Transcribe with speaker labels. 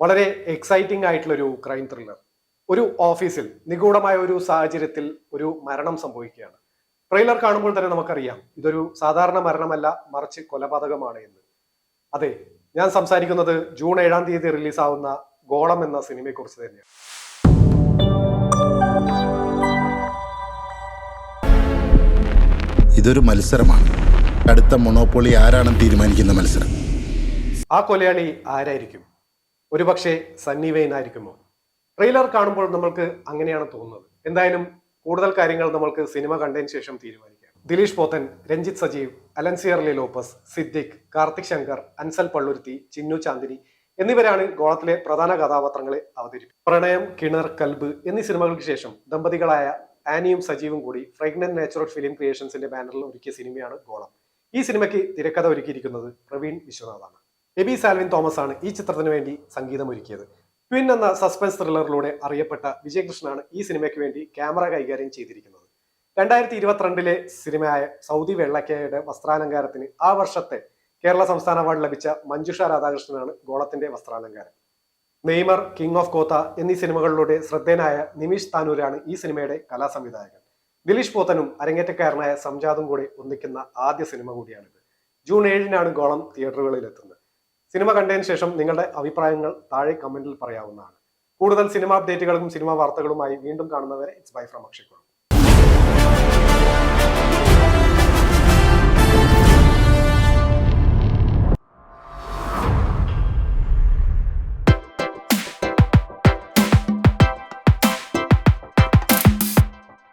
Speaker 1: വളരെ എക്സൈറ്റിംഗ് ആയിട്ടുള്ള ഒരു ക്രൈം ത്രില്ലർ ഒരു ഓഫീസിൽ നിഗൂഢമായ ഒരു സാഹചര്യത്തിൽ ഒരു മരണം സംഭവിക്കുകയാണ്. ട്രെയിലർ കാണുമ്പോൾ തന്നെ നമുക്കറിയാം ഇതൊരു സാധാരണ മരണമല്ല മറിച്ച് കൊലപാതകമാണ് എന്ന്. അതെ ഞാൻ സംസാരിക്കുന്നത് ജൂൺ ഏഴാം തീയതി റിലീസാവുന്ന ഗോളം എന്ന സിനിമയെക്കുറിച്ച് തന്നെയാണ്.
Speaker 2: ഇതൊരു മത്സരമാണ്. അടുത്ത മൊണോപ്പൊളി ആരാണെന്ന് തീരുമാനിക്കുന്ന മത്സരം?
Speaker 1: ആ കൊലയാളി ആരായിരിക്കും? ഒരുപക്ഷെ സണ്ണി വെയിൻ ആയിരിക്കുമോ? ട്രെയിലർ കാണുമ്പോൾ നമ്മൾക്ക് അങ്ങനെയാണ് തോന്നുന്നത്. എന്തായാലും കൂടുതൽ കാര്യങ്ങൾ നമ്മൾക്ക് സിനിമ കണ്ടതിന് ശേഷം തീരുമാനിക്കാം. ദിലീഷ് പോത്തൻ രഞ്ജിത്ത് സജീവ് അലൻസിയർലി ലോപ്പസ് സിദ്ദിഖ് കാർത്തിക് ശങ്കർ അൻസൽ പള്ളുരുത്തി ചിന്നു ചാന്ദിനി എന്നിവരാണ് ഗോളത്തിലെ പ്രധാന കഥാപാത്രങ്ങളെ അവതരിപ്പിച്ചത്. പ്രണയം കിണർ കൽബ് എന്നീ സിനിമകൾക്ക് ശേഷം ദമ്പതികളായ ആനിയും സജീവും കൂടി ഫ്രഗ്നന്റ് നാച്ചുറൽ ഫിലിം ക്രിയേഷൻസിന്റെ ബാനറിൽ ഒരുക്കിയ സിനിമയാണ് ഗോളം. ഈ സിനിമയ്ക്ക് തിരക്കഥ ഒരുക്കിയിരിക്കുന്നത് പ്രവീൺ വിശ്വനാഥാണ്. എബി സാൽവിൻ തോമസ് ആണ് ഈ ചിത്രത്തിന് വേണ്ടി സംഗീതം ഒരുക്കിയത് ട്വിൻ എന്ന സസ്പെൻസ് ത്രില്ലറിലൂടെ അറിയപ്പെട്ട വിജയകൃഷ്ണനാണ് ഈ സിനിമയ്ക്ക് വേണ്ടി ക്യാമറ കൈകാര്യം ചെയ്തിരിക്കുന്നത്. രണ്ടായിരത്തി ഇരുപത്തിരണ്ടിലെ സിനിമയായ സൗദി വെള്ളക്കയുടെ വസ്ത്രാലങ്കാരത്തിന് ആ വർഷത്തെ കേരള സംസ്ഥാന അവാർഡ് ലഭിച്ച മഞ്ജുഷ രാധാകൃഷ്ണനാണ് ഗോളത്തിന്റെ വസ്ത്രാലങ്കാരം. നെയ്മർ കിങ് ഓഫ് കോത്ത എന്നീ സിനിമകളിലൂടെ ശ്രദ്ധേയനായ നിമിഷ് താനൂരാണ് ഈ സിനിമയുടെ കലാസംവിധായകൻ. ദിലീഷ് പോത്തനും അരങ്ങേറ്റക്കാരനായ സംജാതും കൂടി ഒന്നിക്കുന്ന ആദ്യ സിനിമ കൂടിയാണിത്. ജൂൺ ഏഴിനാണ് ഗോളം തിയേറ്ററുകളിൽ എത്തുന്നത് സിനിമ കണ്ടതിന് ശേഷം നിങ്ങളുടെ അഭിപ്രായങ്ങൾ താഴെ കമന്റിൽ പറയാവുന്നതാണ്. കൂടുതൽ സിനിമ അപ്ഡേറ്റുകൾക്കും സിനിമ വാർത്തകളുമായി വീണ്ടും കാണുന്നവരെ ഇറ്റ്സ് ബൈ ഫ്രം അക്ഷയ്ക്കുളം